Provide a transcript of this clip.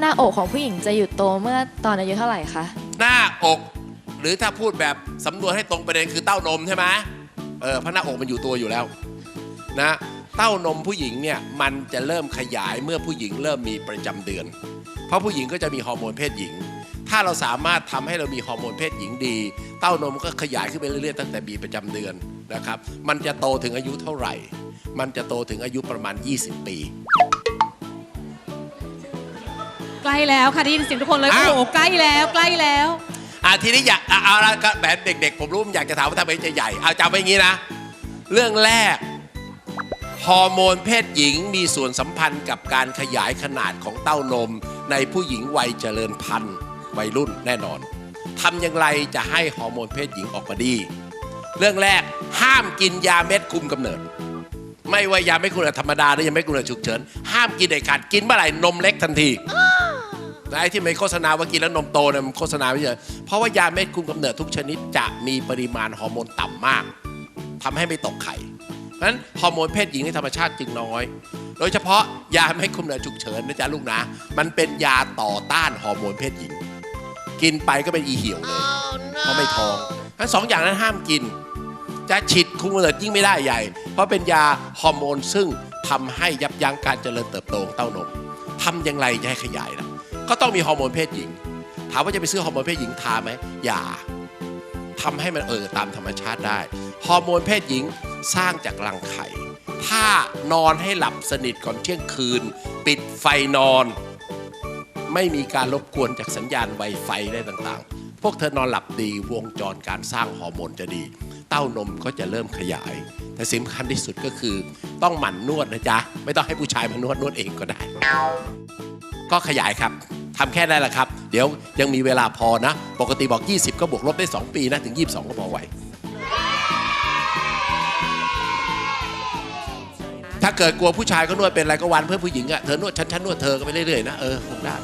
หน้าอกของผู้หญิงจะหยุดโตเมื่อตอนอายุเท่าไหร่คะ หน้าอก หรือถ้าพูดแบบสำนวนให้ตรงประเด็นคือเต้านมใช่ไหมเออเพราะหน้าอกมันอยู่ตัวอยู่แล้วนะเต้านมผู้หญิงเนี่ยมันจะเริ่มขยายเมื่อผู้หญิงเริ่มมีประจำเดือน เพราะผู้หญิงก็จะมีฮอร์โมนเพศหญิง ถ้าเราสามารถทำให้เรามีฮอร์โมนเพศหญิงดี เต้านมก็ขยายขึ้นไปเรื่อยๆตั้งแต่มีประจำเดือนนะครับ มันจะโตถึงอายุเท่าไหร่ มันจะโตถึงอายุประมาณ 20 ปี ล้แล้วค่ะได้ยินเสียงทุกคนเลยโอ้อ้าว โหใกล้แล้วใกล้แล้ว อะทีนี้อยากอะเอาละก็แบบเด็กๆ ผมรู้ผมอยากจะถามว่าทำไมจะใหญ่เอาจำไว้อย่างนี้นะ เรื่องแรก ฮอร์โมนเพศหญิงมีส่วนสัมพันธ์กับการขยายขนาดของเต้านม ในผู้หญิงวัยเจริญพันธุ์วัยรุ่นแน่นอนทำอย่างไรจะให้ฮอร์โมนเพศหญิงออกมาดี เรื่องแรกห้ามกินยาเม็ดคุมกำเนิด ไม่ว่ายาเม็ดคุมกำเนิดธรรมดาหรือยาเม็ดคุมกำเนิดฉุกเฉินห้ามกินเด็ดขาดกินเมื่อไหร่นมเล็กทันที ไอ้ที่ไม่โฆษณาว่ากินแล้วนมโตเนี่ยมันโฆษณาไม่ใช่เพราะว่ายาเม็ดคุมกำเนิดทุกชนิดจะมีปริมาณฮอร์โมนต่ำมากทำให้ไม่ตกไข่เพราะฉะนั้นฮอร์โมนเพศหญิงในธรรมชาติจึงน้อย โดยเฉพาะยาเม็ดคุมกำเนิดฉุกเฉินนะจ๊ะลูกนะ มันเป็นยาต่อต้านฮอร์โมนเพศหญิง กินไปก็เป็นอีเหี่ยวเลยเพราะไม่ท้องทั้งสองอย่างนั้นห้ามกิน จะฉีดคุมกำเนิดยิ่งไม่ได้ใหญ่ เพราะเป็นยาฮอร์โมนซึ่งทำให้ยับยั้งการเจริญเติบโตของเต้านมทำอย่างไรจะให้ขยายล่ะ ก็ต้องมีฮอร์โมนเพศหญิง ถามว่าจะไปซื้อฮอร์โมนเพศหญิงทาไหมอย่าทำให้มันเออตามธรรมชาติได้ ฮอร์โมนเพศหญิงสร้างจากรังไข่ ถ้านอนให้หลับสนิทก่อนเที่ยงคืน ปิดไฟนอน ไม่มีการรบกวนจากสัญญาณไวไฟได้ต่างๆ พวกเธอนอนหลับดีวงจรการสร้างฮอร์โมนจะดี เต้านมก็จะเริ่มขยาย แต่สำคัญที่สุดก็คือ ต้องหมั่นนวดนะจ๊ะ ไม่ต้องให้ผู้ชายมานวดนวดเองก็ได้ ก็ขยายครับ ทำแค่นั้นแหละครับ เดี๋ยวยังมีเวลาพอนะ ปกติบอก 20 ก็บวกลบได้ 2 ปีนะถึง 22 ก็พอไหว ถ้าเกิดกลัวผู้ชายก็นวดเป็นอะไรก็วันเพื่อผู้หญิงอะเธอนวดฉันฉันนวดเธอก็ไปเรื่อยๆนะเออคงได้